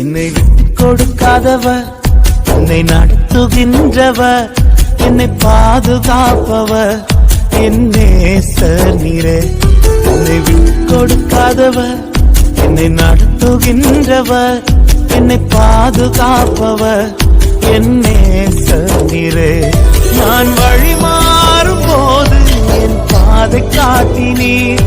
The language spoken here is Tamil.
என்னை விட்டு கொடுக்காதவ என்னை நடத்துகின்றவர் என்னை பாதுகாப்பவர். என்னே நீரே என்னை விட்டு கொடுக்காதவ என்னை நடத்துகின்றவர் என்னை பாதுகாப்பவர். என்னே நீரே நான் வழி மாறும் போது என் பாதை காட்டினீர்.